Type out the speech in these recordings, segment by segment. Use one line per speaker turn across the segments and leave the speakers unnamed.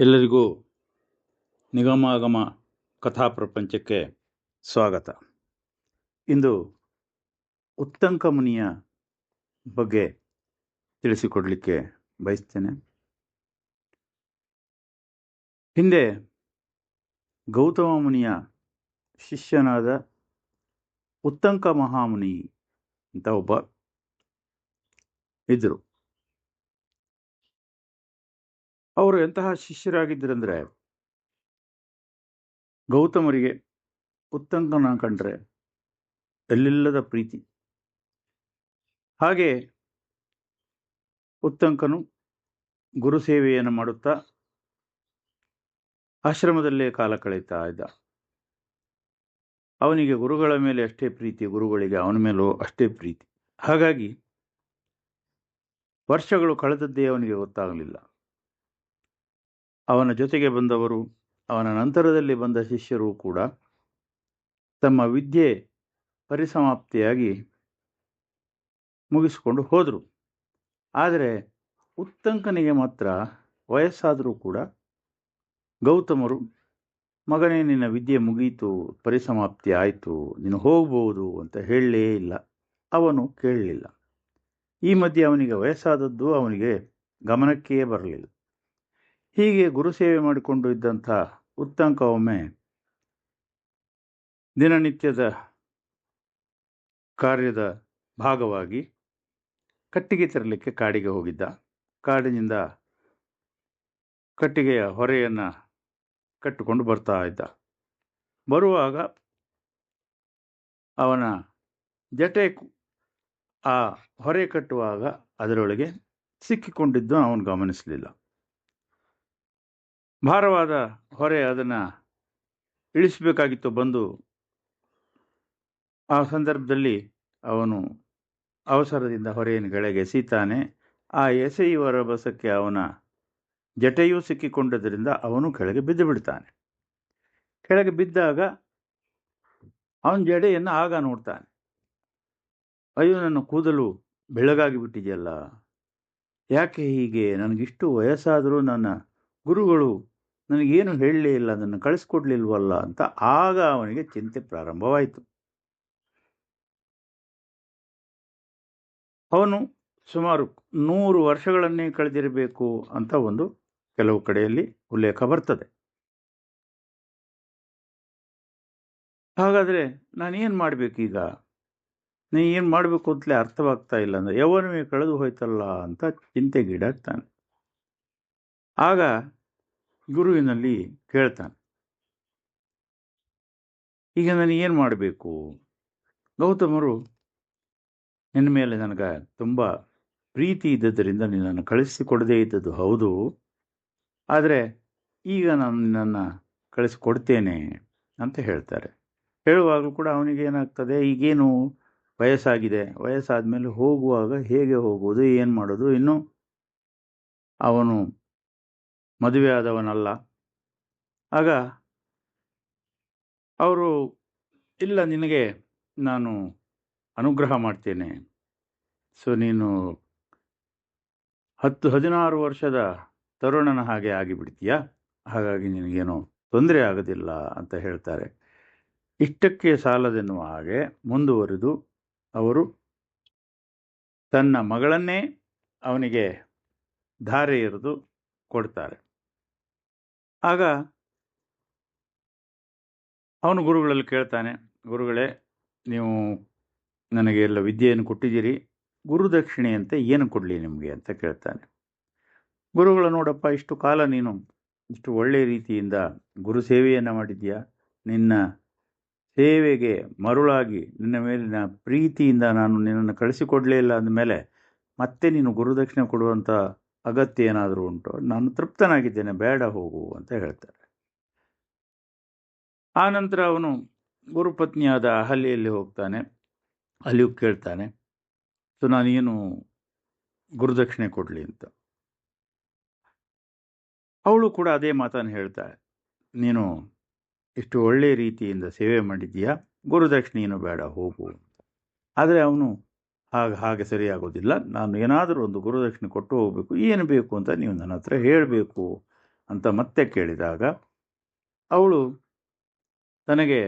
ಎಲ್ಲರಿಗೂ ನಿಗಮಾಗಮ ಕಥಾ ಪ್ರಪಂಚಕ್ಕೆ ಸ್ವಾಗತ. ಇಂದು ಉತ್ತಂಕ ಮುನಿಯ ಬಗ್ಗೆ ತಿಳಿಸಿಕೊಡಲಿಕ್ಕೆ ಬಯಸ್ತೇನೆ. ಹಿಂದೆ ಗೌತಮ ಮುನಿಯ ಶಿಷ್ಯನಾದ ಉತ್ತಂಕ ಮಹಾಮುನಿ ಅಂತ ಒಬ್ಬ ಇದ್ರು ಅವರು ಎಂತಹ ಶಿಷ್ಯರಾಗಿದ್ದರೆಂದರೆ, ಗೌತಮರಿಗೆ ಉತ್ತಂಕನ ಕಂಡ್ರೆ ಎಲ್ಲಿಲ್ಲದ ಪ್ರೀತಿ. ಹಾಗೆ ಉತ್ತಂಕನು ಗುರು ಸೇವೆಯನ್ನು ಮಾಡುತ್ತಾ ಆಶ್ರಮದಲ್ಲೇ ಕಾಲ ಕಳೀತಾ ಇದ್ದ. ಅವನಿಗೆ ಗುರುಗಳ ಮೇಲೆ ಅಷ್ಟೇ ಪ್ರೀತಿ, ಗುರುಗಳಿಗೆ ಅವನ ಮೇಲೂ ಅಷ್ಟೇ ಪ್ರೀತಿ. ಹಾಗಾಗಿ ವರ್ಷಗಳು ಕಳೆದದ್ದೇ ಅವನಿಗೆ ಗೊತ್ತಾಗಲಿಲ್ಲ. ಅವನ ಜೊತೆಗೆ ಬಂದವರು, ಅವನ ನಂತರದಲ್ಲಿ ಬಂದ ಶಿಷ್ಯರು ಕೂಡ ತಮ್ಮ ವಿದ್ಯೆ ಪರಿಸಮಾಪ್ತಿಯಾಗಿ ಮುಗಿಸಿಕೊಂಡು ಹೋದರು. ಆದರೆ ಉತ್ತಂಕನಿಗೆ ಮಾತ್ರ ವಯಸ್ಸಾದರೂ ಕೂಡ ಗೌತಮರು, ಮಗನೇ, ನಿನ್ನ ವಿದ್ಯೆ ಮುಗೀತು, ಪರಿಸಮಾಪ್ತಿ ಆಯಿತು, ನೀನು ಹೋಗ್ಬೋದು ಅಂತ ಹೇಳಲೇ ಇಲ್ಲ. ಅವನು ಕೇಳಲಿಲ್ಲ. ಈ ಮಧ್ಯೆ ಅವನಿಗೆ ವಯಸ್ಸಾದದ್ದು ಅವನಿಗೆ ಗಮನಕ್ಕೇ ಬರಲಿಲ್ಲ. ಹೀಗೆ ಗುರುಸೇವೆ ಮಾಡಿಕೊಂಡು ಇದ್ದಂಥ ಉತ್ತಂಕ ಒಮ್ಮೆ ದಿನನಿತ್ಯದ ಕಾರ್ಯದ ಭಾಗವಾಗಿ ಕಟ್ಟಿಗೆ ತರಲಿಕ್ಕೆ ಕಾಡಿಗೆ ಹೋಗಿದ್ದ. ಕಾಡಿನಿಂದ ಕಟ್ಟಿಗೆಯ ಹೊರೆಯನ್ನು ಕಟ್ಟಿಕೊಂಡು ಬರ್ತಾ ಇದ್ದ. ಬರುವಾಗ ಅವನ ಜಟೆ ಆ ಹೊರೆ ಕಟ್ಟುವಾಗ ಅದರೊಳಗೆ ಸಿಕ್ಕಿಕೊಂಡಿದ್ದು ಅವನು ಗಮನಿಸಲಿಲ್ಲ. ಭಾರವಾದ ಹೊರೆ ಅದನ್ನು ಇಳಿಸಬೇಕಾಗಿತ್ತು ಬಂದು. ಆ ಸಂದರ್ಭದಲ್ಲಿ ಅವನು ಅವಸರದಿಂದ ಹೊರೆಯನ್ನು ಕೆಳಗೆ ಎಸೀತಾನೆ ಆ ಎಸೆಯುವ ರಭಸಕ್ಕೆ ಅವನ ಜಟೆಯೂ ಸಿಕ್ಕಿಕೊಂಡದರಿಂದ ಅವನು ಕೆಳಗೆ ಬಿದ್ದು ಬಿಡ್ತಾನೆ. ಕೆಳಗೆ ಬಿದ್ದಾಗ ಅವನ ಜಡೆಯನ್ನು ಆಗ ನೋಡ್ತಾನೆ. ಅಯ್ಯೋ, ನನ್ನ ಕೂದಲು ಬೆಳಗಾಗಿ ಬಿಟ್ಟಿದೆಯಲ್ಲ ಯಾಕೆ ಹೀಗೆ? ನನಗಿಷ್ಟು ವಯಸ್ಸಾದರೂ ನನ್ನ ಗುರುಗಳು ನನಗೇನು ಹೇಳಲೇ ಇಲ್ಲ, ಅದನ್ನು ಕಳಿಸ್ಕೊಡ್ಲಿಲ್ವಲ್ಲ ಅಂತ ಆಗ ಅವನಿಗೆ ಚಿಂತೆ ಪ್ರಾರಂಭವಾಯಿತು. ಅವನು ಸುಮಾರು ನೂರು ವರ್ಷಗಳನ್ನೇ ಕಳೆದಿರಬೇಕು ಅಂತ ಒಂದು ಕೆಲವು ಕಡೆಯಲ್ಲಿ ಉಲ್ಲೇಖ ಬರ್ತದೆ. ಹಾಗಾದರೆ ನಾನೇನು ಮಾಡಬೇಕೀಗ? ನೀ ಏನು ಮಾಡಬೇಕು ಅಂತಲೇ ಅರ್ಥವಾಗ್ತಾ ಇಲ್ಲ ಅಂದರೆ, ಯವನವೇ ಕಳೆದು ಹೋಯ್ತಲ್ಲ ಅಂತ ಚಿಂತೆಗೀಡಾಗ್ತಾನೆ. ಆಗ ಗುರುವಿನಲ್ಲಿ ಕೇಳ್ತಾನೆ. ಈಗ ನಾನು ಏನು ಮಾಡಬೇಕು? ಗೌತಮರು, ನಿನ್ನ ಮೇಲೆ ನನಗೆ ತುಂಬ ಪ್ರೀತಿ ಇದ್ದದರಿಂದ ನಿನ್ನನ್ನು ಕಳಿಸಿಕೊಡದೇ ಇದ್ದದ್ದು ಹೌದು. ಆದರೆ ಈಗ ನಾನು ನಿನ್ನನ್ನು ಕಳಿಸಿಕೊಡ್ತೇನೆ ಅಂತ ಹೇಳ್ತಾರೆ. ಹೇಳುವಾಗಲೂ ಕೂಡ ಅವನಿಗೆ ಏನಾಗ್ತದೆ? ಈಗೇನು ವಯಸ್ಸಾಗಿದೆ? ವಯಸ್ಸಾದ ಮೇಲೆ ಹೋಗುವಾಗ ಹೇಗೆ ಹೋಗುವುದು? ಏನು ಮಾಡೋದು? ಇನ್ನು ಅವನು ಮದುವೆ ಆದವನಲ್ಲ ಆಗ ಅವರು, ಇಲ್ಲ ನಿನಗೆ ನಾನು ಅನುಗ್ರಹ ಮಾಡ್ತೇನೆ. ಸೊ ನೀನು ಹತ್ತು ಹದಿನಾರು ವರ್ಷದ ತರುಣನ ಹಾಗೆ ಆಗಿಬಿಡ್ತೀಯಾ? ಹಾಗಾಗಿ ನಿನಗೇನು ತೊಂದರೆ ಆಗೋದಿಲ್ಲ ಅಂತ ಹೇಳ್ತಾರೆ. ಇಷ್ಟಕ್ಕೆ ಸಾಲದೆನ್ನುವ ಹಾಗೆ ಮುಂದುವರೆದು ಅವರು ತನ್ನ ಮಗಳನ್ನೇ ಅವನಿಗೆ ಧಾರೆ ಎರೆದು ಕೊಡ್ತಾರೆ. ಆಗ ಅವನು ಗುರುಗಳಲ್ಲಿ ಕೇಳ್ತಾನೆ, ಗುರುಗಳೇ, ನೀವು ನನಗೆ ಎಲ್ಲ ವಿದ್ಯೆಯನ್ನು ಕೊಟ್ಟಿದ್ದೀರಿ ಗುರುದಕ್ಷಿಣೆ ಅಂತ ಏನು ಕೊಡಲಿ ನಿಮಗೆ? ಅಂತ ಕೇಳ್ತಾನೆ. ಗುರುಗಳು ನೋಡಪ್ಪ, ಇಷ್ಟು ಕಾಲ ನೀನು ಇಷ್ಟು ಒಳ್ಳೆಯ ರೀತಿಯಿಂದ ಗುರು ಸೇವೆಯನ್ನು ಮಾಡಿದ್ಯಾ ನಿನ್ನ ಸೇವೆಗೆ ಮರುಳಾಗಿ ನಿನ್ನ ಮೇಲಿನ ಪ್ರೀತಿಯಿಂದ ನಾನು ನಿನ್ನನ್ನು ಕಳಿಸಿಕೊಡಲೇ ಇಲ್ಲ ಅಂದಮೇಲೆ ಮತ್ತೆ ನೀನು ಗುರುದಕ್ಷಿಣೆ ಕೊಡುವಂಥ ಅಗತ್ಯ ಏನಾದರೂ ಉಂಟು, ನಾನು ತೃಪ್ತನಾಗಿದ್ದೇನೆ, ಬೇಡ ಹೋಗು ಅಂತ ಹೇಳ್ತಾರೆ. ಆನಂತರ ನಂತರ ಅವನು ಗುರುಪತ್ನಿಯಾದ ಅಹಲ್ಯಲ್ಲಿ ಹೋಗ್ತಾನೆ, ಅಲ್ಲಿಯೂ ಕೇಳ್ತಾನೆ, ಸೊ ನಾನೇನು ಗುರುದಕ್ಷಿಣೆ ಕೊಡಲಿ ಅಂತ? ಅವಳು ಕೂಡ ಅದೇ ಮಾತನ್ನು ಹೇಳ್ತಾಳೆ ನೀನು ಇಷ್ಟು ಒಳ್ಳೆಯ ರೀತಿಯಿಂದ ಸೇವೆ ಮಾಡಿದ್ದೀಯಾ? ಏನು ಬೇಡ, ಹೋಗು. ಆದರೆ ಅವನು ಹಾಗೆ ಹಾಗೆ ಸರಿಯಾಗೋದಿಲ್ಲ ನಾನು ಏನಾದರೂ ಒಂದು ಗುರುದಕ್ಷಿಣೆ ಕೊಟ್ಟು ಹೋಗಬೇಕು. ಏನು ಬೇಕು ಅಂತ ನೀವು ನನ್ನ ಹತ್ರ ಹೇಳಬೇಕು ಅಂತ ಮತ್ತೆ ಕೇಳಿದಾಗ, ಅವಳು ತನಗೆ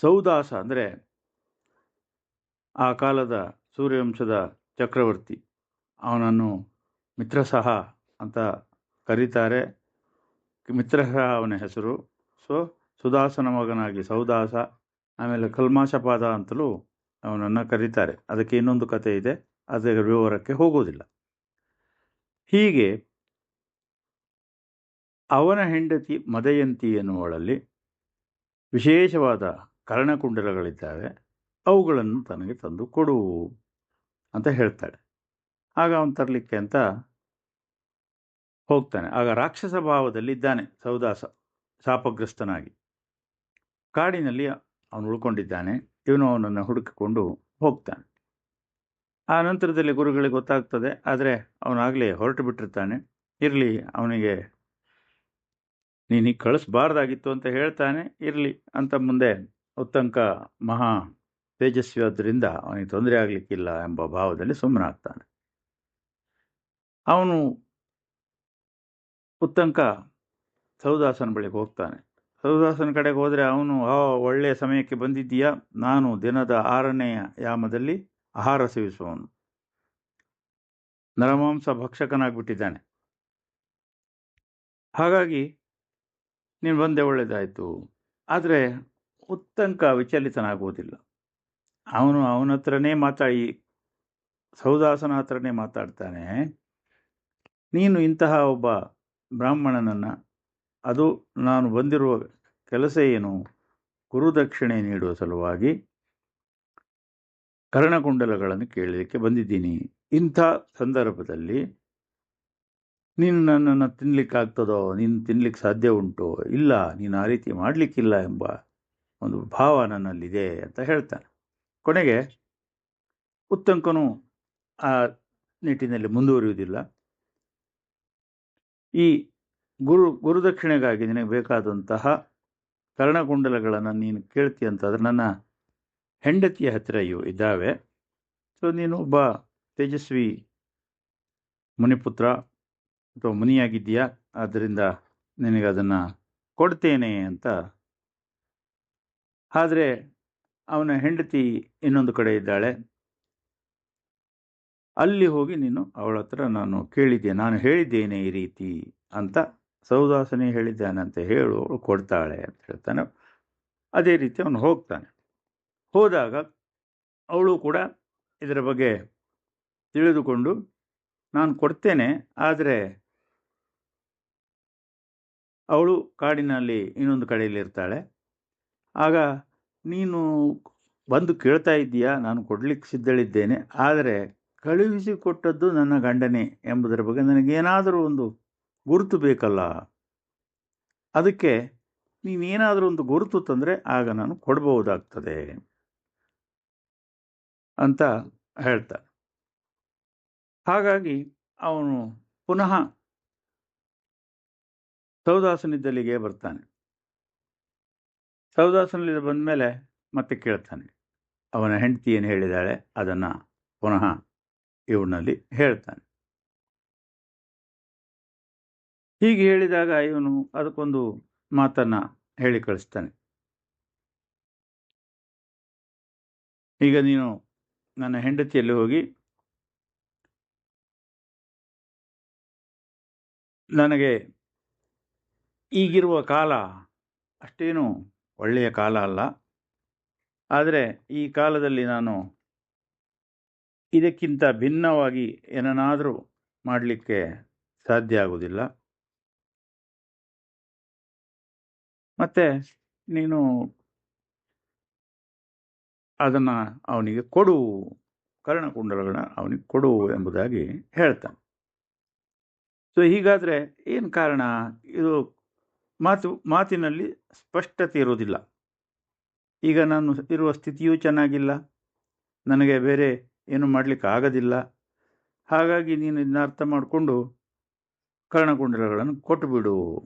ಸೌದಾಸ ಅಂದರೆ ಆ ಕಾಲದ ಸೂರ್ಯವಂಶದ ಚಕ್ರವರ್ತಿ. ಅವನನ್ನು ಮಿತ್ರಸಹ ಅಂತ ಕರೀತಾರೆ. ಮಿತ್ರಸಹ ಅವನ ಹೆಸರು. ಸೊ, ಸುದಾಸನ ಮಗನಾಗಿ ಸೌದಾಸ, ಆಮೇಲೆ ಕಲ್ಮಾಶಪಾದ ಅಂತಲೂ ಅವನನ್ನು ಕರೀತಾರೆ. ಅದಕ್ಕೆ ಇನ್ನೊಂದು ಕತೆ ಇದೆ. ಅದರ ವಿವರಕ್ಕೆ ಹೋಗೋದಿಲ್ಲ. ಹೀಗೆ ಅವನ ಹೆಂಡತಿ ಮದಯಂತಿ ಎನ್ನುವಳಲ್ಲಿ ವಿಶೇಷವಾದ ಕರ್ಣಕುಂಡಲಗಳಿದ್ದಾವೆ. ಅವುಗಳನ್ನು ತನಗೆ ತಂದು ಕೊಡು ಅಂತ ಹೇಳ್ತಾಳೆ. ಆಗ ಅವನು ತರಲಿಕ್ಕೆ ಅಂತ ಹೋಗ್ತಾನೆ. ಆಗ ರಾಕ್ಷಸ ಭಾವದಲ್ಲಿ ಇದ್ದಾನೆ ಸೌದಾಸ, ಶಾಪಗ್ರಸ್ತನಾಗಿ. ಕಾಡಿನಲ್ಲಿ ಅವನು ಉಳ್ಕೊಂಡಿದ್ದಾನೆ. ಇವನು ಅವನನ್ನು ಹುಡುಕಿಕೊಂಡು ಹೋಗ್ತಾನೆ. ಆ ನಂತರದಲ್ಲಿ ಗುರುಗಳಿಗೆ ಗೊತ್ತಾಗ್ತದೆ, ಆದರೆ ಅವನಾಗಲೇ ಹೊರಟು ಬಿಟ್ಟಿರ್ತಾನೆ. ಇರಲಿ, ಅವನಿಗೆ ನೀನು ಕಳಿಸ್ಬಾರ್ದಾಗಿತ್ತು ಅಂತ ಹೇಳ್ತಾನೆ, ಇರಲಿ ಅಂತ ಮುಂದೆ ಉತ್ತಂಕ ಮಹಾ ತೇಜಸ್ವಿ ಆದ್ದರಿಂದ ಅವನಿಗೆ ತೊಂದರೆ ಆಗಲಿಕ್ಕಿಲ್ಲ ಎಂಬ ಭಾವದಲ್ಲಿ ಸುಮ್ಮನಾಗ್ತಾನೆ. ಅವನು ಉತ್ತಂಕ ಸೌದಾಸನ ಬಳಿಗೆ ಹೋಗ್ತಾನೆ. ಸೌದಾಸನ ಕಡೆಗೆ ಹೋದರೆ ಅವನು, ಆ, ಒಳ್ಳೆಯ ಸಮಯಕ್ಕೆ ಬಂದಿದ್ದೀಯಾ? ನಾನು ದಿನದ ಆರನೆಯ ಯಾಮದಲ್ಲಿ ಆಹಾರ ಸೇವಿಸುವವನು. ನರಮಾಂಸ ಭಕ್ಷಕನಾಗ್ಬಿಟ್ಟಿದ್ದಾನೆ. ಹಾಗಾಗಿ ನೀನು ಬಂದೆ ಒಳ್ಳೆಯದಾಯಿತು ಆದರೆ ಉತ್ತಂಕ ವಿಚಲಿತನಾಗುವುದಿಲ್ಲ. ಅವನು ಅವನ ಹತ್ರನೇ ಮಾತಾಡಿ, ಸೌದಾಸನ ಹತ್ರನೇ ಮಾತಾಡ್ತಾನೆ. ನೀನು ಇಂತಹ ಒಬ್ಬ ಬ್ರಾಹ್ಮಣನನ್ನು ಅದು ನಾನು ಬಂದಿರುವ ಕೆಲಸ ಏನು? ಗುರುದಕ್ಷಿಣೆ ನೀಡುವ ಸಲುವಾಗಿ ಕರ್ಣಕುಂಡಲಗಳನ್ನು ಕೇಳಲಿಕ್ಕೆ ಬಂದಿದ್ದೀನಿ. ಇಂಥ ಸಂದರ್ಭದಲ್ಲಿ ನೀನು ನನ್ನನ್ನು ತಿನ್ನಲಿಕ್ಕಾಗ್ತದೋ ನೀನು ತಿನ್ನಲಿಕ್ಕೆ ಸಾಧ್ಯ ಉಂಟೋ? ಇಲ್ಲ, ನೀನು ಆ ರೀತಿ ಮಾಡಲಿಕ್ಕಿಲ್ಲ ಎಂಬ ಒಂದು ಭಾವ ನನ್ನಲ್ಲಿದೆ ಅಂತ ಹೇಳ್ತಾನೆ. ಕೊನೆಗೆ ಉತ್ತಂಕನು ಆ ನಿಟ್ಟಿನಲ್ಲಿ ಮುಂದುವರಿಯುವುದಿಲ್ಲ. ಈ ಗುರು ಗುರುದಕ್ಷಿಣೆಗಾಗಿ ನಿನಗೆ ಬೇಕಾದಂತಹ ಕರ್ಣಕುಂಡಲಗಳನ್ನು ನೀನು ಕೇಳ್ತಿ ಅಂತಂದ್ರೆ ನನ್ನ ಹೆಂಡತಿಯ ಹತ್ತಿರ ಇವು ಇದ್ದಾವೆ. ಸೊ ನೀನು ಒಬ್ಬ ತೇಜಸ್ವಿ ಮುನಿಪುತ್ರ ಅಥವಾ ಮುನಿಯಾಗಿದ್ದೀಯಾ? ಆದ್ದರಿಂದ ನಿನಗೆ ಅದನ್ನು ಕೊಡ್ತೇನೆ ಅಂತ. ಆದರೆ ಅವನ ಹೆಂಡತಿ ಇನ್ನೊಂದು ಕಡೆ ಇದ್ದಾಳೆ. ಅಲ್ಲಿ ಹೋಗಿ ನೀನು ಅವಳ ಹತ್ರ ನಾನು ಕೇಳಿದ್ದೆ, ನಾನು ಹೇಳಿದ್ದೇನೆ ಈ ರೀತಿ ಅಂತ ಸೌದಾಸನೇ ಹೇಳಿದ್ದಾನೆ ಅಂತ ಹೇಳು, ಅವಳು ಕೊಡ್ತಾಳೆ ಅಂತ ಹೇಳ್ತಾನೆ. ಅದೇ ರೀತಿ ಅವನು ಹೋಗ್ತಾನೆ. ಹೋದಾಗ ಅವಳು ಕೂಡ ಇದರ ಬಗ್ಗೆ ತಿಳಿದುಕೊಂಡು, ನಾನು ಕೊಡ್ತೇನೆ, ಆದರೆ ಅವಳು ಕಾಡಿನಲ್ಲಿ ಇನ್ನೊಂದು ಕಡೆಯಲ್ಲಿ ಇರ್ತಾಳೆ. ಆಗ ನೀನು ಬಂದು ಕೇಳ್ತಾ ಇದ್ದೀಯಾ? ನಾನು ಕೊಡ್ಲಿಕ್ಕೆ ಸಿದ್ಧಳಿದ್ದೇನೆ. ಆದರೆ ಕಳುಹಿಸಿಕೊಟ್ಟದ್ದು ನನ್ನ ಗಂಡನೇ ಎಂಬುದರ ಬಗ್ಗೆ ನನಗೇನಾದರೂ ಒಂದು ಗುರುತು ಬೇಕಲ್ಲ. ಅದಕ್ಕೆ ನೀನೇನಾದರೂ ಒಂದು ಗುರುತು ತಂದರೆ ಆಗ ನಾನು ಕೊಡಬಹುದಾಗ್ತದೆ. ಅಂತ ಹೇಳ್ತಾನೆ. ಹಾಗಾಗಿ ಅವನು ಪುನಃ ಸೌದಾಸನಿದ್ದಲ್ಲಿಗೆ ಬರ್ತಾನೆ. ಸೌದಾಸನಲ್ಲಿ ಬಂದ ಮೇಲೆ ಮತ್ತೆ ಕೇಳ್ತಾನೆ. ಅವನ ಹೆಂಡತಿ ಏನು ಹೇಳಿದಾಳೆ? ಅದನ್ನು ಪುನಃ ಇವನಲ್ಲಿ ಹೇಳ್ತಾನೆ. ಹೀಗೆ ಹೇಳಿದಾಗ ಇವನು ಅದಕ್ಕೊಂದು ಮಾತನ್ನು ಹೇಳಿ ಕಳಿಸ್ತಾನೆ. ಈಗ ನೀನು ನನ್ನ ಹೆಂಡತಿಯಲ್ಲಿ ಹೋಗಿ, ನನಗೆ ಈಗಿರುವ ಕಾಲ ಅಷ್ಟೇನು ಒಳ್ಳೆಯ ಕಾಲ ಅಲ್ಲ. ಆದರೆ ಈ ಕಾಲದಲ್ಲಿ ನಾನು ಇದಕ್ಕಿಂತ ಭಿನ್ನವಾಗಿ ಏನನ್ನಾದರೂ ಮಾಡಲಿಕ್ಕೆ ಸಾಧ್ಯ ಆಗುವುದಿಲ್ಲ ಮತ್ತು ನೀನು ಅದನ್ನು ಅವನಿಗೆ ಕೊಡು, ಕರ್ಣಕುಂಡಲಗಳನ್ನ ಅವನಿಗೆ ಕೊಡು ಎಂಬುದಾಗಿ ಹೇಳ್ತಾನೆ. ಸೊ ಹೀಗಾದರೆ ಏನು ಕಾರಣ? ಇದು ಮಾತು, ಮಾತಿನಲ್ಲಿ ಸ್ಪಷ್ಟತೆ ಇರುವುದಿಲ್ಲ. ಈಗ ನಾನು ಇರುವ ಸ್ಥಿತಿಯೂ ಚೆನ್ನಾಗಿಲ್ಲ. ನನಗೆ ಬೇರೆ ಏನು ಮಾಡಲಿಕ್ಕೆ ಆಗೋದಿಲ್ಲ. ಹಾಗಾಗಿ ನೀನು ಇದನ್ನ ಅರ್ಥ ಮಾಡಿಕೊಂಡು ಕರ್ಣಕುಂಡಲಗಳನ್ನು ಕೊಟ್ಟುಬಿಡು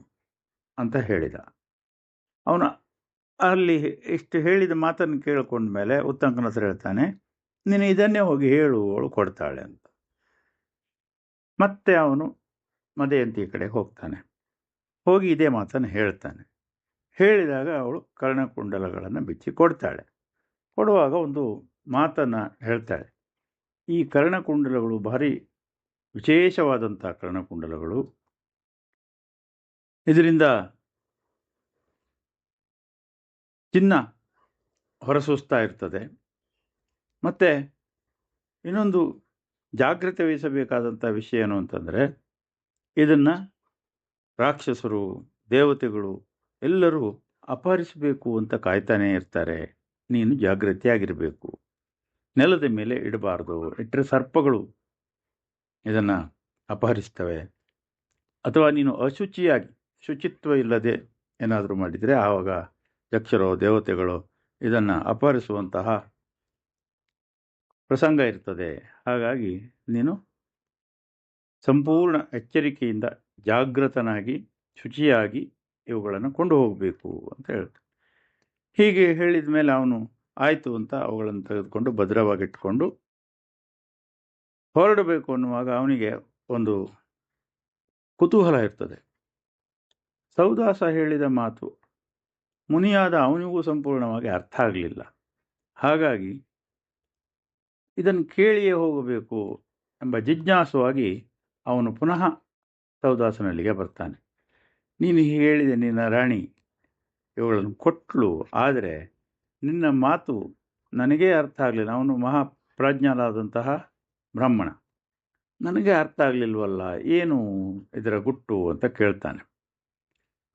ಅಂತ ಹೇಳಿದ. ಅವನು ಅಲ್ಲಿ ಇಷ್ಟು ಹೇಳಿದ ಮಾತನ್ನು ಕೇಳಿಕೊಂಡ ಮೇಲೆ ಉತ್ತಂಕನ ಹತ್ರ ಹೇಳ್ತಾನೆ, ನೀನು ಇದನ್ನೇ ಹೋಗಿ ಹೇಳು, ಅವಳು ಕೊಡ್ತಾಳೆ ಅಂತ. ಮತ್ತೆ ಅವನು ಮದೆಯಂತಿ ಕಡೆ ಹೋಗ್ತಾನೆ. ಹೋಗಿ ಇದೇ ಮಾತನ್ನು ಹೇಳ್ತಾನೆ. ಹೇಳಿದಾಗ ಅವಳು ಕರ್ಣಕುಂಡಲಗಳನ್ನು ಬಿಚ್ಚಿ ಕೊಡ್ತಾಳೆ. ಕೊಡುವಾಗ ಒಂದು ಮಾತನ್ನು ಹೇಳ್ತಾಳೆ. ಈ ಕರ್ಣಕುಂಡಲಗಳು ಭಾರಿ ವಿಶೇಷವಾದಂಥ ಕರ್ಣಕುಂಡಲಗಳು. ಇದರಿಂದ ಚಿನ್ನ ಹೊರಸೂಸ್ತಾ ಇರ್ತದೆ. ಮತ್ತು ಇನ್ನೊಂದು ಜಾಗ್ರತೆ ವಹಿಸಬೇಕಾದಂಥ ವಿಷಯ ಏನು ಅಂತಂದರೆ, ಇದನ್ನು ರಾಕ್ಷಸರು, ದೇವತೆಗಳು ಎಲ್ಲರೂ ಅಪಹರಿಸಬೇಕು ಅಂತ ಕಾಯ್ತಾನೇ ಇರ್ತಾರೆ. ನೀನು ಜಾಗೃತಿಯಾಗಿರಬೇಕು ನೆಲದ ಮೇಲೆ ಇಡಬಾರ್ದು. ಇಟ್ಟರೆ ಸರ್ಪಗಳು ಇದನ್ನು ಅಪಹರಿಸ್ತವೆ. ಅಥವಾ ನೀನು ಅಶುಚಿಯಾಗಿ ಶುಚಿತ್ವ ಇಲ್ಲದೆ ಏನಾದರೂ ಮಾಡಿದರೆ ಆವಾಗ ಯಕ್ಷರೋ ದೇವತೆಗಳು ಇದನ್ನು ಅಪಹರಿಸುವಂತಹ ಪ್ರಸಂಗ ಇರ್ತದೆ. ಹಾಗಾಗಿ ನೀನು ಸಂಪೂರ್ಣ ಎಚ್ಚರಿಕೆಯಿಂದ ಜಾಗೃತನಾಗಿ ಶುಚಿಯಾಗಿ ಇವುಗಳನ್ನು ಕೊಂಡು ಹೋಗಬೇಕು ಅಂತ ಹೇಳ್ತಾನೆ. ಹೀಗೆ ಹೇಳಿದ ಮೇಲೆ ಅವನು ಆಯಿತು ಅಂತ ಅವುಗಳನ್ನು ತೆಗೆದುಕೊಂಡು ಭದ್ರವಾಗಿಟ್ಟುಕೊಂಡು ಹೊರಡಬೇಕು ಅನ್ನುವಾಗ ಅವನಿಗೆ ಒಂದು ಕುತೂಹಲ ಇರ್ತದೆ. ಸೌದಾಸ ಹೇಳಿದ ಮಾತು ಮುನಿಯಾದ ಅವನಿಗೂ ಸಂಪೂರ್ಣವಾಗಿ ಅರ್ಥ ಆಗಲಿಲ್ಲ. ಹಾಗಾಗಿ ಇದನ್ನು ಕೇಳಿಯೇ ಹೋಗಬೇಕು ಎಂಬ ಜಿಜ್ಞಾಸುವಾಗಿ ಅವನು ಪುನಃ ಸೌದಾಸನಲ್ಲಿಗೆ ಬರ್ತಾನೆ. ನೀನು ಹೇಳಿದೆ, ನಿನ್ನ ರಾಣಿ ಇವುಗಳನ್ನು ಕೊಟ್ಟಳು ಆದರೆ ನಿನ್ನ ಮಾತು ನನಗೇ ಅರ್ಥ ಆಗಲಿಲ್ಲ. ಅವನು ಮಹಾಪ್ರಾಜ್ಞರಾದಂತಹ ಬ್ರಾಹ್ಮಣ. ನನಗೆ ಅರ್ಥ ಆಗಲಿಲ್ವಲ್ಲ, ಏನು ಇದರ ಗುಟ್ಟು ಅಂತ ಕೇಳ್ತಾನೆ.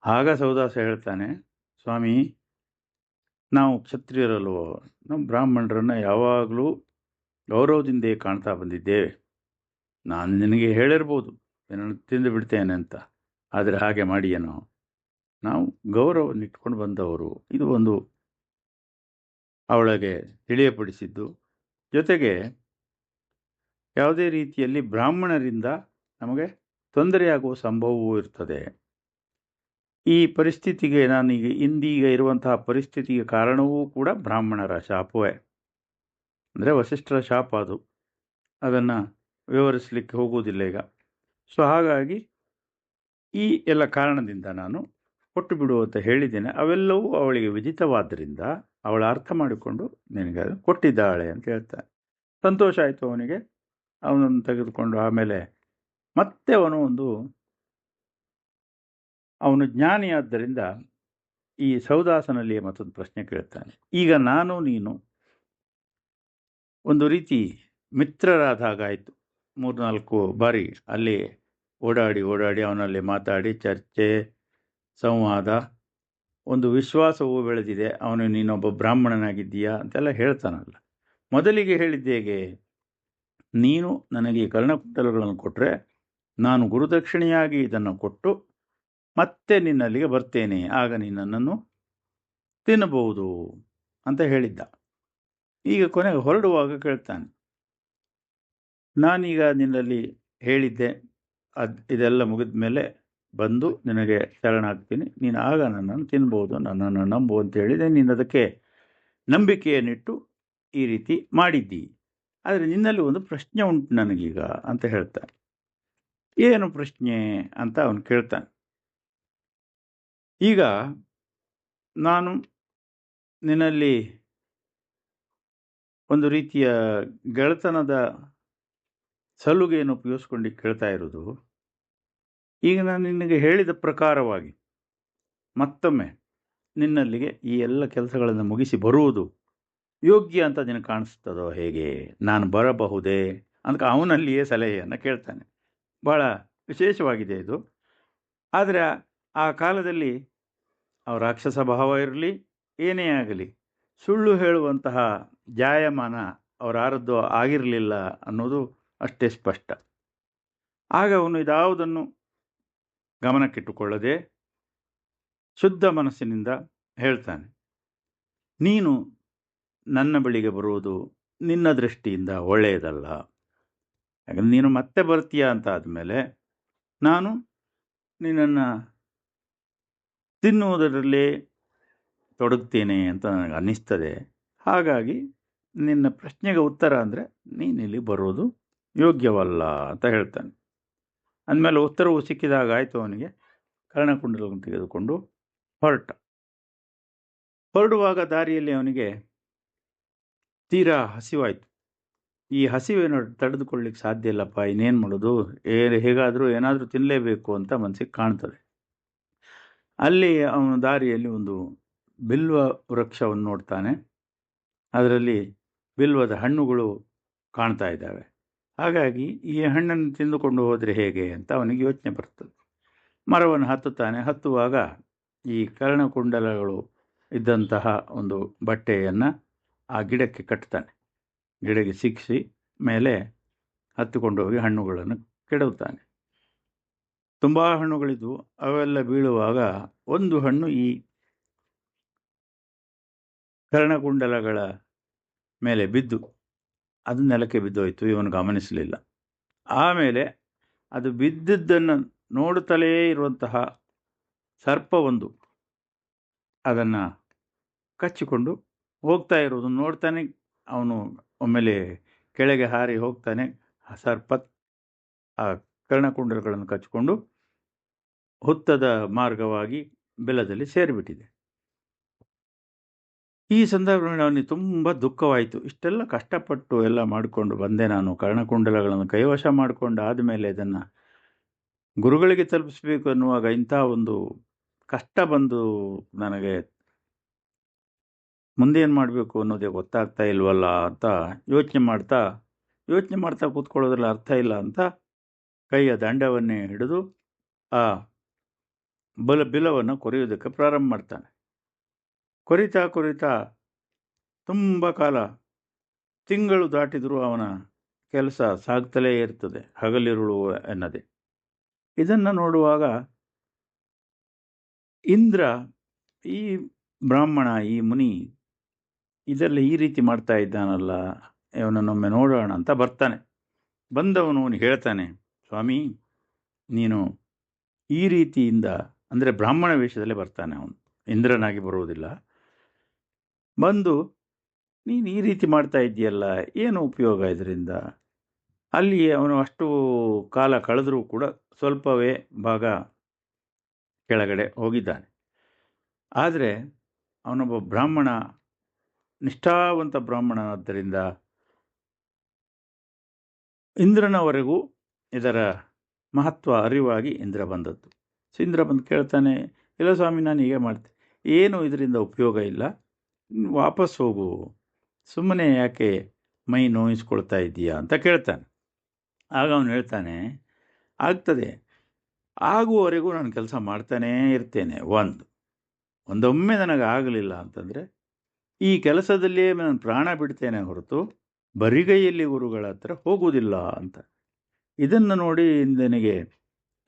ಆಗ ಸೌದಾಸ ಹೇಳ್ತಾನೆ ಸ್ವಾಮಿ, ನಾವು ಕ್ಷತ್ರಿಯರಲ್ವೋ ನಮ್ಮ ಬ್ರಾಹ್ಮಣರನ್ನು ಯಾವಾಗಲೂ ಗೌರವದಿಂದೇ ಕಾಣ್ತಾ ಬಂದಿದ್ದೇವೆ. ನಾನು ನಿನಗೆ ಹೇಳಿರ್ಬೋದು ಏನನ್ನು ತಿಂದು ಬಿಡ್ತೇನೆ ಅಂತ. ಆದರೆ ಹಾಗೆ ಮಾಡಿಯೇನೋ ನಾವು ಗೌರವವನ್ನು ಇಟ್ಕೊಂಡು ಬಂದವರು. ಇದು ಒಂದು ಅವಳಿಗೆ ತಿಳಿಯಪಡಿಸಿದ್ದು. ಜೊತೆಗೆ ಯಾವುದೇ ರೀತಿಯಲ್ಲಿ ಬ್ರಾಹ್ಮಣರಿಂದ ನಮಗೆ ತೊಂದರೆಯಾಗುವ ಸಂಭವವೂ ಇರ್ತದೆ. ಈ ಪರಿಸ್ಥಿತಿಗೆ ನಾನೀಗ ಇಂದೀಗ ಇರುವಂತಹ ಪರಿಸ್ಥಿತಿಗೆ ಕಾರಣವೂ ಕೂಡ ಬ್ರಾಹ್ಮಣರ ಶಾಪವೇ. ಅಂದರೆ ವಸಿಷ್ಠರ ಶಾಪ ಅದು. ಅದನ್ನು ವಿವರಿಸಲಿಕ್ಕೆ ಹೋಗುವುದಿಲ್ಲ ಈಗ. ಸೊ ಹಾಗಾಗಿ ಈ ಎಲ್ಲ ಕಾರಣದಿಂದ ನಾನು ಕೊಟ್ಟು ಬಿಡು ಅಂತ ಹೇಳಿದ್ದೇನೆ. ಅವೆಲ್ಲವೂ ಅವಳಿಗೆ ವಿಜಿತವಾದ್ದರಿಂದ ಅವಳು ಅರ್ಥ ಮಾಡಿಕೊಂಡು ನಿನಗೆ ಕೊಟ್ಟಿದ್ದಾಳೆ ಅಂತ ಹೇಳ್ತಾನೆ. ಸಂತೋಷ ಆಯಿತು ಅವನಿಗೆ. ಅವನನ್ನು ತೆಗೆದುಕೊಂಡು ಆಮೇಲೆ ಮತ್ತೆ ಅವನು ಒಂದು ಅವನು ಜ್ಞಾನಿಯಾದ್ದರಿಂದ ಈ ಸೌದಾಸನಲ್ಲಿ ಮತ್ತೊಂದು ಪ್ರಶ್ನೆ ಕೇಳ್ತಾನೆ ಈಗ ನಾನು, ನೀನು ಒಂದು ರೀತಿ ಮಿತ್ರರಾದ ಹಾಗಾಯಿತು ಮೂರ್ನಾಲ್ಕು ಬಾರಿ ಅಲ್ಲಿ ಓಡಾಡಿ ಓಡಾಡಿ, ಅವನಲ್ಲಿ ಮಾತಾಡಿ, ಚರ್ಚೆ, ಸಂವಾದ, ಒಂದು ವಿಶ್ವಾಸವೂ ಬೆಳೆದಿದೆ. ಅವನು, ನೀನೊಬ್ಬ ಬ್ರಾಹ್ಮಣನಾಗಿದ್ದೀಯಾ ಅಂತೆಲ್ಲ ಹೇಳ್ತಾನಲ್ಲ. ಮೊದಲಿಗೆ ಹೇಳಿದ್ದೇಗೆ ನೀನು ನನಗೆ ಕರ್ಣಕುಂಡಲಗಳನ್ನು ಕೊಟ್ಟರೆ ನಾನು ಗುರುದಕ್ಷಿಣೆಯಾಗಿ ಇದನ್ನು ಕೊಟ್ಟು ಮತ್ತೆ ನಿನ್ನಲ್ಲಿಗೆ ಬರ್ತೇನೆ. ಆಗ ನಿನ್ನನ್ನು ತಿನ್ನಬಹುದು ಅಂತ ಹೇಳಿದ್ದ. ಈಗ ಕೊನೆಗೆ ಹೊರಡುವಾಗ ಕೇಳ್ತಾನೆ. ನಾನೀಗ ನಿನ್ನಲ್ಲಿ ಹೇಳಿದ್ದೆ. ಅದು ಇದೆಲ್ಲ ಮುಗಿದ ಮೇಲೆ ಬಂದು ನಿನಗೆ ಶರಣಾಗ್ತೀನಿ. ನೀನು ಆಗ ನನ್ನನ್ನು ತಿನ್ಬೋದು ನನ್ನನ್ನು ನಂಬು ಅಂತ ಹೇಳಿದೆ. ನೀನು ಅದಕ್ಕೆ ನಂಬಿಕೆಯನ್ನಿಟ್ಟು ಈ ರೀತಿ ಮಾಡಿದ್ದಿ. ಆದರೆ ನಿನ್ನಲ್ಲಿ ಒಂದು ಪ್ರಶ್ನೆ ಉಂಟು ನನಗೀಗ ಅಂತ ಹೇಳ್ತಾನೆ. ಏನು ಪ್ರಶ್ನೆ ಅಂತ ಅವನು ಕೇಳ್ತಾನೆ. ಈಗ ನಾನು ನಿನ್ನಲ್ಲಿ ಒಂದು ರೀತಿಯ ಗೆಳೆತನದ ಸಲುಗೆಯನ್ನು ಉಪಯೋಗಿಸ್ಕೊಂಡು ಕೇಳ್ತಾ ಇರೋದು ಈಗ ನಾನು ನಿನಗೆ ಹೇಳಿದ ಪ್ರಕಾರವಾಗಿ ಮತ್ತೊಮ್ಮೆ ನಿನ್ನಲ್ಲಿಗೆ ಈ ಎಲ್ಲ ಕೆಲಸಗಳನ್ನು ಮುಗಿಸಿ ಬರುವುದು ಯೋಗ್ಯ ಅಂತ ನಿನಗೆ ಕಾಣಿಸ್ತದೋ ಹೇಗೆ? ನಾನು ಬರಬಹುದೇ? ಅಂತ ಅವನಲ್ಲಿಯೇ ಸಲಹೆಯನ್ನು ಕೇಳ್ತಾನೆ. ಭಾಳ ವಿಶೇಷವಾಗಿದೆ ಇದು. ಆದರೆ ಆ ಕಾಲದಲ್ಲಿ ರಾಕ್ಷಸ ಭಾವ ಇರಲಿ, ಏನೇ ಆಗಲಿ, ಸುಳ್ಳು ಹೇಳುವಂತಹ ಜಾಯಮಾನ ಅವರಾರದ್ದು ಆಗಿರಲಿಲ್ಲ ಅನ್ನೋದು ಅಷ್ಟೇ ಸ್ಪಷ್ಟ. ಆಗ ಅವನು ಇದಾವುದನ್ನು ಗಮನಕ್ಕಿಟ್ಟುಕೊಳ್ಳದೆ ಶುದ್ಧ ಮನಸ್ಸಿನಿಂದ ಹೇಳ್ತಾನೆ, ನೀನು ನನ್ನ ಬಳಿಗೆ ಬರುವುದು ನಿನ್ನ ದೃಷ್ಟಿಯಿಂದ ಒಳ್ಳೆಯದಲ್ಲ. ಯಾಕಂದ್ರೆ ನೀನು ಮತ್ತೆ ಬರ್ತೀಯ ಅಂತ ಆದಮೇಲೆ, ನಾನು ನಿನ್ನನ್ನು ತಿನ್ನುವುದರಲ್ಲೇ ತೊಡಗ್ತೇನೆ ಅಂತ ನನಗೆ ಅನ್ನಿಸ್ತದೆ. ಹಾಗಾಗಿ ನಿನ್ನ ಪ್ರಶ್ನೆಗೆ ಉತ್ತರ ಅಂದರೆ ನೀನಿಲ್ಲಿ ಬರೋದು ಯೋಗ್ಯವಲ್ಲ ಅಂತ ಹೇಳ್ತಾನೆ. ಅಂದಮೇಲೆ ಉತ್ತರವು ಸಿಕ್ಕಿದಾಗ ಆಯಿತು ಅವನಿಗೆ. ಕರ್ಣಕುಂಡಲವನ್ನು ತೆಗೆದುಕೊಂಡು ಹೊರಟ. ಹೊರಡುವಾಗ ದಾರಿಯಲ್ಲಿ ಅವನಿಗೆ ತೀರಾ ಹಸಿವಾಯಿತು. ಈ ಹಸಿವೇನು ತಡೆದುಕೊಳ್ಳಿಕ್ಕೆ ಸಾಧ್ಯ ಇಲ್ಲಪ್ಪ, ಇನ್ನೇನು ಮಾಡೋದು? ಏ, ಹೇಗಾದರೂ ಏನಾದರೂ ತಿನ್ನಲೇಬೇಕು ಅಂತ ಮನಸ್ಸಿಗೆ ಕಾಣ್ತದೆ. ಅಲ್ಲಿ ಅವನ ದಾರಿಯಲ್ಲಿ ಒಂದು ಬಿಲ್ವ ವೃಕ್ಷವನ್ನು ನೋಡ್ತಾನೆ. ಅದರಲ್ಲಿ ಬಿಲ್ವದ ಹಣ್ಣುಗಳು ಕಾಣ್ತಾ ಇದ್ದಾವೆ. ಹಾಗಾಗಿ ಈ ಹಣ್ಣನ್ನು ತಿಂದುಕೊಂಡು ಹೋದರೆ ಹೇಗೆ ಅಂತ ಅವನಿಗೆ ಯೋಚನೆ ಬರ್ತದೆ. ಮರವನ್ನು ಹತ್ತುತ್ತಾನೆ. ಹತ್ತುವಾಗ ಈ ಕರ್ಣಕುಂಡಲಗಳು ಇದ್ದಂತಹ ಒಂದು ಬಟ್ಟೆಯನ್ನು ಆ ಗಿಡಕ್ಕೆ ಕಟ್ತಾನೆ. ಗಿಡಕ್ಕೆ ಸಿಕ್ಕಿಸಿ ಮೇಲೆ ಹತ್ತುಕೊಂಡು ಹೋಗಿ ಹಣ್ಣುಗಳನ್ನು ಕೆಡವುತ್ತಾನೆ. ತುಂಬ ಹಣ್ಣುಗಳಿದ್ವು. ಅವೆಲ್ಲ ಬೀಳುವಾಗ ಒಂದು ಹಣ್ಣು ಈ ಕರ್ಣಕುಂಡಲಗಳ ಮೇಲೆ ಬಿದ್ದು ಅದು ನೆಲಕ್ಕೆ ಬಿದ್ದೋಯ್ತು. ಇವನು ಗಮನಿಸಲಿಲ್ಲ. ಆಮೇಲೆ ಅದು ಬಿದ್ದಿದ್ದನ್ನು ನೋಡುತ್ತಲೇ ಇರುವಂತಹ ಸರ್ಪವೊಂದು ಅದನ್ನು ಕಚ್ಚಿಕೊಂಡು ಹೋಗ್ತಾ ಇರೋದು ನೋಡ್ತಾನೆ ಅವನು ಒಮ್ಮೆಲೆ ಕೆಳಗೆ ಹಾರಿ ಹೋಗ್ತಾನೆ. ಸರ್ಪ ಆ ಕರ್ಣಕುಂಡಲಗಳನ್ನು ಕಚ್ಚಿಕೊಂಡು ಹುತ್ತದ ಮಾರ್ಗವಾಗಿ ಬೆಲದಲ್ಲಿ ಸೇರಿಬಿಟ್ಟಿದೆ. ಈ ಸಂದರ್ಭದಲ್ಲಿ ಅವನಿಗೆ ತುಂಬ ದುಃಖವಾಯಿತು. ಇಷ್ಟೆಲ್ಲ ಕಷ್ಟಪಟ್ಟು ಎಲ್ಲ ಮಾಡಿಕೊಂಡು ಬಂದೆ ನಾನು. ಕರ್ಣಕುಂಡಲಗಳನ್ನು ಕೈವಶ ಮಾಡಿಕೊಂಡು ಆದಮೇಲೆ ಇದನ್ನು ಗುರುಗಳಿಗೆ ತಲುಪಿಸ್ಬೇಕು ಅನ್ನುವಾಗ ಇಂಥ ಒಂದು ಕಷ್ಟ ಬಂದು ನನಗೆ ಮುಂದೇನು ಮಾಡಬೇಕು ಅನ್ನೋದೇ ಗೊತ್ತಾಗ್ತಾ ಇಲ್ವಲ್ಲ ಅಂತ ಯೋಚನೆ ಮಾಡ್ತಾ ಯೋಚನೆ ಮಾಡ್ತಾ ಕೂತ್ಕೊಳ್ಳೋದ್ರಲ್ಲಿ ಅರ್ಥ ಇಲ್ಲ ಅಂತ ಕೈಯ ದಂಡವನ್ನೇ ಹಿಡಿದು ಆ ಬಲ ಬಿಲವನ್ನು ಕೊರೆಯುವುದಕ್ಕೆ ಪ್ರಾರಂಭ ಮಾಡ್ತಾನೆ. ಕೊರಿತಾ ಕೊರಿತಾ ತುಂಬ ಕಾಲ ತಿಂಗಳು ದಾಟಿದರೂ ಅವನ ಕೆಲಸ ಸಾಗ್ತಲೇ ಇರ್ತದೆ, ಹಗಲಿರುಳು ಎನ್ನದೆ. ಇದನ್ನು ನೋಡುವಾಗ ಇಂದ್ರ, ಈ ಬ್ರಾಹ್ಮಣ, ಈ ಮುನಿ ಇದೆಲ್ಲ ಈ ರೀತಿ ಮಾಡ್ತಾ ಇದ್ದಾನಲ್ಲ, ಇವನನ್ನೊಮ್ಮೆ ನೋಡೋಣ ಅಂತ ಬರ್ತಾನೆ. ಬಂದವನು ಅವನು ಹೇಳ್ತಾನೆ ಸ್ವಾಮಿ, ನೀನು ಈ ರೀತಿಯಿಂದ, ಅಂದರೆ ಬ್ರಾಹ್ಮಣ ವೇಷದಲ್ಲೇ ಬರ್ತಾನೆ ಅವನು. ಇಂದ್ರನಾಗಿ ಬರುವುದಿಲ್ಲ. ಬಂದು, ನೀನು ಈ ರೀತಿ ಮಾಡ್ತಾ ಇದ್ದೀಯಲ್ಲ, ಏನು ಉಪಯೋಗ ಇದರಿಂದ? ಅಲ್ಲಿ ಅವನು ಅಷ್ಟು ಕಾಲ ಕಳೆದರೂ ಕೂಡ ಸ್ವಲ್ಪವೇ ಭಾಗ ಕೆಳಗಡೆ ಹೋಗಿದ್ದಾನೆ. ಆದರೆ, ಅವನೊಬ್ಬ ಬ್ರಾಹ್ಮಣ, ನಿಷ್ಠಾವಂತ ಬ್ರಾಹ್ಮಣನಾದ್ದರಿಂದ ಇಂದ್ರನವರೆಗೂ ಇದರ ಮಹತ್ವ ಅರಿವಾಗಿ ಇಂದ್ರ ಬಂದದ್ದು. ಸೊ, ಇಂದ್ರ ಬಂದು ಕೇಳ್ತಾನೆ, ಇಲ್ಲ ಸ್ವಾಮಿ, ನಾನು ಹೀಗೆ ಮಾಡ್ತೆ ಏನು ಇದರಿಂದ ಉಪಯೋಗ ಇಲ್ಲ. ವಾಪಸ್ ಹೋಗು. ಸುಮ್ಮನೆ ಯಾಕೆ ಮೈ ನೋಯಿಸ್ಕೊಳ್ತಾ ಇದ್ದೀಯಾ ಅಂತ ಕೇಳ್ತಾನೆ. ಆಗ ಅವನು ಹೇಳ್ತಾನೆ, ಆಗ್ತದೆ. ಆಗುವವರೆಗೂ ನಾನು ಕೆಲಸ ಮಾಡ್ತಾನೇ ಇರ್ತೇನೆ, ಒಂದು. ಒಂದೊಮ್ಮೆ ನನಗೆ ಆಗಲಿಲ್ಲ ಅಂತಂದರೆ, ಈ ಕೆಲಸದಲ್ಲಿಯೇ ನಾನು ಪ್ರಾಣ ಬಿಡ್ತೇನೆ ಹೊರತು, ಬರಿಗೈಯಲ್ಲಿ ಗುರುಗಳ ಹತ್ರ ಹೋಗುವುದಿಲ್ಲ ಅಂತ. ಇದನ್ನು ನೋಡಿ ಇಂದನಿಗೆ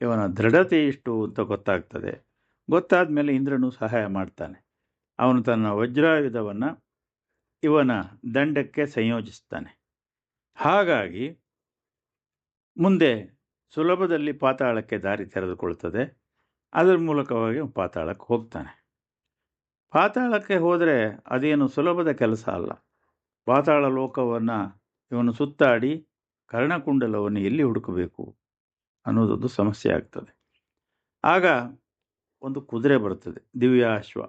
ಇವನ ದೃಢತೆ ಇಷ್ಟು ಅಂತ ಗೊತ್ತಾಗ್ತದೆ. ಗೊತ್ತಾದ ಮೇಲೆ ಇಂದ್ರನು ಸಹಾಯ ಮಾಡ್ತಾನೆ. ಅವನು ತನ್ನ ವಜ್ರಾಯುಧವನ್ನು ಇವನ ದಂಡಕ್ಕೆ ಸಂಯೋಜಿಸ್ತಾನೆ. ಹಾಗಾಗಿ ಮುಂದೆ ಸುಲಭದಲ್ಲಿ ಪಾತಾಳಕ್ಕೆ ದಾರಿ ತೆರೆದುಕೊಳ್ತದೆ. ಅದರ ಮೂಲಕವಾಗಿ ಪಾತಾಳಕ್ಕೆ ಹೋಗ್ತಾನೆ. ಪಾತಾಳಕ್ಕೆ ಹೋದರೆ ಅದೇನು ಸುಲಭದ ಕೆಲಸ ಅಲ್ಲ. ಪಾತಾಳ ಲೋಕವನ್ನು ಇವನು ಸುತ್ತಾಡಿ ಕರ್ಣಕುಂಡಲವನ್ನು ಎಲ್ಲಿ ಹುಡುಕಬೇಕು ಅನ್ನೋದೊಂದು ಸಮಸ್ಯೆ ಆಗ್ತದೆ. ಆಗ ಒಂದು ಕುದುರೆ ಬರ್ತದೆ, ದಿವ್ಯಾಶ್ವ.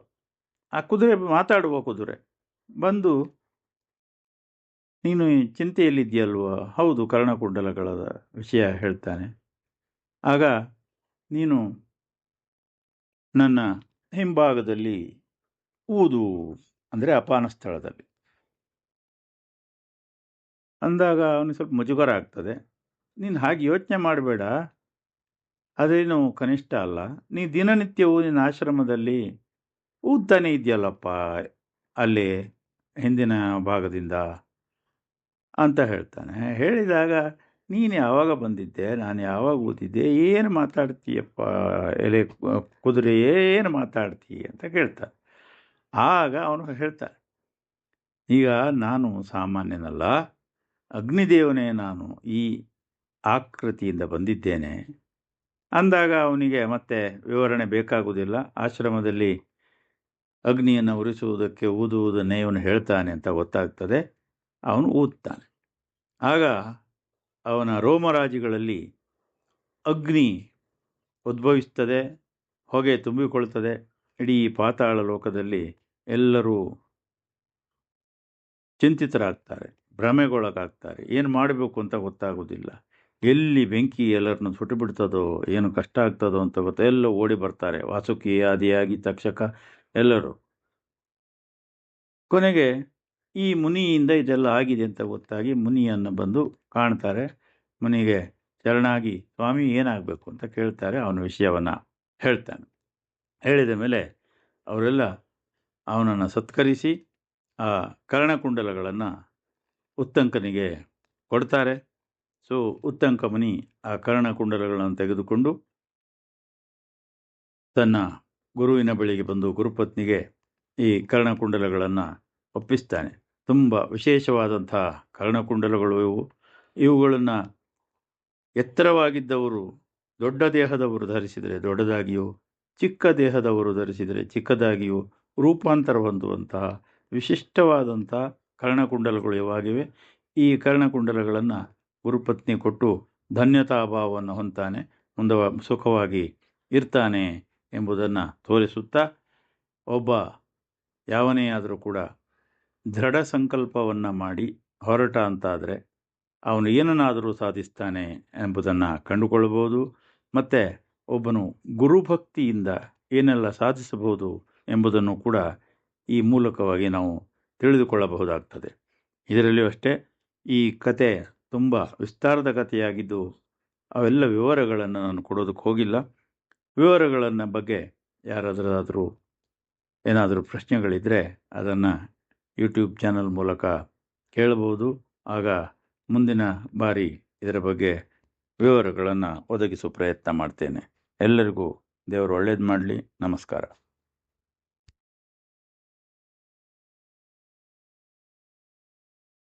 ಆ ಕುದುರೆ ಮಾತಾಡುವ ಕುದುರೆ ಬಂದು, ನೀನು ಚಿಂತೆಯಲ್ಲಿದ್ದೀಯಲ್ವ? ಹೌದು ಕರ್ಣಕುಂಡಲಗಳ ವಿಷಯ ಹೇಳ್ತಾನೆ. ಆಗ, ನೀನು ನನ್ನ ಹಿಂಭಾಗದಲ್ಲಿ ಊದು, ಅಂದರೆ ಅಪಾನ ಸ್ಥಳದಲ್ಲಿ. ಅಂದಾಗ ಅವನಿಗೆ ಸ್ವಲ್ಪ ಮುಜುಗರ ಆಗ್ತದೆ. ನೀನು ಹಾಗೆ ಯೋಚನೆ ಮಾಡಬೇಡ. ಅದೇನು ಕನಿಷ್ಠ ಅಲ್ಲ. ನೀ ದಿನನಿತ್ಯವೂ ನಿನ್ನ ಆಶ್ರಮದಲ್ಲಿ ಊದ್ತಾನೆ ಇದೆಯಲ್ಲಪ್ಪ ಅಲ್ಲಿ ಹಿಂದಿನ ಭಾಗದಿಂದ ಅಂತ ಹೇಳ್ತಾನೆ. ಹೇಳಿದಾಗ, ನೀನು ಯಾವಾಗ ಬಂದಿದ್ದೆ? ನಾನು ಯಾವಾಗ ಓದಿದ್ದೆ ಏನು ಮಾತಾಡ್ತೀಯಪ್ಪ? ಎಲೆ ಕುದುರೆ ಏನು ಮಾತಾಡ್ತೀಯ? ಅಂತ ಕೇಳ್ತಾನೆ. ಆಗ ಅವನು ಹೇಳ್ತಾನೆ, ಈಗ ನಾನು ಸಾಮಾನ್ಯನಲ್ಲ. ಅಗ್ನಿದೇವನೇ ನಾನು ಈ ಆಕೃತಿಯಿಂದ ಬಂದಿದ್ದೇನೆ. ಅಂದಾಗ ಅವನಿಗೆ ಮತ್ತೆ ವಿವರಣೆ ಬೇಕಾಗುವುದಿಲ್ಲ. ಆಶ್ರಮದಲ್ಲಿ ಅಗ್ನಿಯನ್ನು ಉರಿಸುವುದಕ್ಕೆ ಊದುವುದನ್ನೇ ಇವನು ಹೇಳ್ತಾನೆ ಅಂತ ಗೊತ್ತಾಗ್ತದೆ. ಅವನು ಊದ್ತಾನೆ. ಆಗ ಅವನ ರೋಮರಾಜಿಗಳಲ್ಲಿ ಅಗ್ನಿ ಉದ್ಭವಿಸ್ತದೆ, ಹೊಗೆ ತುಂಬಿಕೊಳ್ತದೆ ಇಡೀ ಪಾತಾಳ ಲೋಕದಲ್ಲಿ ಎಲ್ಲರೂ ಚಿಂತಿತರಾಗ್ತಾರೆ. ಭ್ರಮೆಗೊಳಗಾಗ್ತಾರೆ. ಏನು ಮಾಡಬೇಕು ಅಂತ ಗೊತ್ತಾಗೋದಿಲ್ಲ. ಎಲ್ಲಿ ಬೆಂಕಿ ಎಲ್ಲರನ್ನು ಸುಟ್ಟು ಬಿಡ್ತದೋ ಏನು ಕಷ್ಟ ಆಗ್ತದೋ ಅಂತ ಗೊತ್ತ, ಎಲ್ಲ ಓಡಿ ಬರ್ತಾರೆ. ವಾಸುಕಿ ಆದಿಯಾಗಿ ತಕ್ಷಕ ಎಲ್ಲರೂ. ಕೊನೆಗೆ ಈ ಮುನಿಯಿಂದ ಇದೆಲ್ಲ ಆಗಿದೆ ಅಂತ ಗೊತ್ತಾಗಿ ಮುನಿಯನ್ನು ಬಂದು ಕಾಣ್ತಾರೆ. ಮುನಿಗೆ ಶರಣಾಗಿ, ಸ್ವಾಮಿ, ಏನಾಗಬೇಕು ಅಂತ ಕೇಳ್ತಾರೆ. ಅವನ ವಿಷಯವನ್ನು ಹೇಳ್ತಾನೆ. ಹೇಳಿದ ಮೇಲೆ ಅವರೆಲ್ಲ ಅವನನ್ನು ಸತ್ಕರಿಸಿ, ಆ ಕರ್ಣಕುಂಡಲಗಳನ್ನು ಉತ್ತಂಕನಿಗೆ ಕೊಡ್ತಾರೆ. ಸೊ, ಉತ್ತಂಕ ಮುನಿ ಆ ಕರ್ಣಕುಂಡಲಗಳನ್ನು ತೆಗೆದುಕೊಂಡು ತನ್ನ ಗುರುವಿನ ಬಳಿಗೆ ಬಂದು ಗುರುಪತ್ನಿಗೆ ಈ ಕರ್ಣಕುಂಡಲಗಳನ್ನು ಒಪ್ಪಿಸ್ತಾನೆ. ತುಂಬ ವಿಶೇಷವಾದಂಥ ಕರ್ಣಕುಂಡಲಗಳು ಇವು. ಇವುಗಳನ್ನು ಎತ್ತರವಾಗಿದ್ದವರು, ದೊಡ್ಡ ದೇಹದವರು ಧರಿಸಿದರೆ ದೊಡ್ಡದಾಗಿಯೂ, ಚಿಕ್ಕ ದೇಹದವರು ಧರಿಸಿದರೆ ಚಿಕ್ಕದಾಗಿಯೂ ರೂಪಾಂತರ ಹೊಂದುವಂತಹ ವಿಶಿಷ್ಟವಾದಂಥ ಕರ್ಣಕುಂಡಲಗಳು ಇವಾಗಿವೆ ಈ ಕರ್ಣಕುಂಡಲಗಳನ್ನು ಗುರುಪತ್ನಿ ಕೊಟ್ಟು ಧನ್ಯತಾಭಾವವನ್ನು ಹೊಂತಾನೆ ಮುಂದ ಸುಖವಾಗಿ ಇರ್ತಾನೆ ಎಂಬುದನ್ನು ತೋರಿಸುತ್ತಾ ಒಬ್ಬ ಯಾವನೇ ಆದರೂ ಕೂಡ ದೃಢ ಸಂಕಲ್ಪವನ್ನು ಮಾಡಿ ಹೊರಟ ಅಂತಾದರೆ ಅವನು ಏನನ್ನಾದರೂ ಸಾಧಿಸ್ತಾನೆ ಎಂಬುದನ್ನು ಕಂಡುಕೊಳ್ಳಬಹುದು ಮತ್ತು ಒಬ್ಬನು ಗುರುಭಕ್ತಿಯಿಂದ ಏನೆಲ್ಲ ಸಾಧಿಸಬಹುದು ಎಂಬುದನ್ನು ಕೂಡ ಈ ಮೂಲಕವಾಗಿ ನಾವು ತಿಳಿದುಕೊಳ್ಳಬಹುದಾಗ್ತದೆ. ಇದರಲ್ಲಿಯೂ ಅಷ್ಟೇ ಈ ಕತೆ ತುಂಬ ವಿಸ್ತಾರದ ಕಥೆಯಾಗಿದ್ದು ಅವೆಲ್ಲ ವಿವರಗಳನ್ನು ನಾನು ಕೊಡೋದಕ್ಕೆ ಹೋಗಿಲ್ಲ. ವಿವರಗಳನ್ನು ಬಗ್ಗೆ ಯಾರಾದರಾದರೂ ಏನಾದರೂ ಪ್ರಶ್ನೆಗಳಿದ್ದರೆ ಅದನ್ನು ಯೂಟ್ಯೂಬ್ ಚಾನಲ್ ಮೂಲಕ ಕೇಳಬಹುದು. ಆಗ ಮುಂದಿನ ಬಾರಿ ಇದರ ಬಗ್ಗೆ ವಿವರಗಳನ್ನು ಒದಗಿಸುವ ಪ್ರಯತ್ನ ಮಾಡ್ತೇನೆ. ಎಲ್ಲರಿಗೂ ದೇವರು ಒಳ್ಳೇದು ಮಾಡಲಿ. ನಮಸ್ಕಾರ.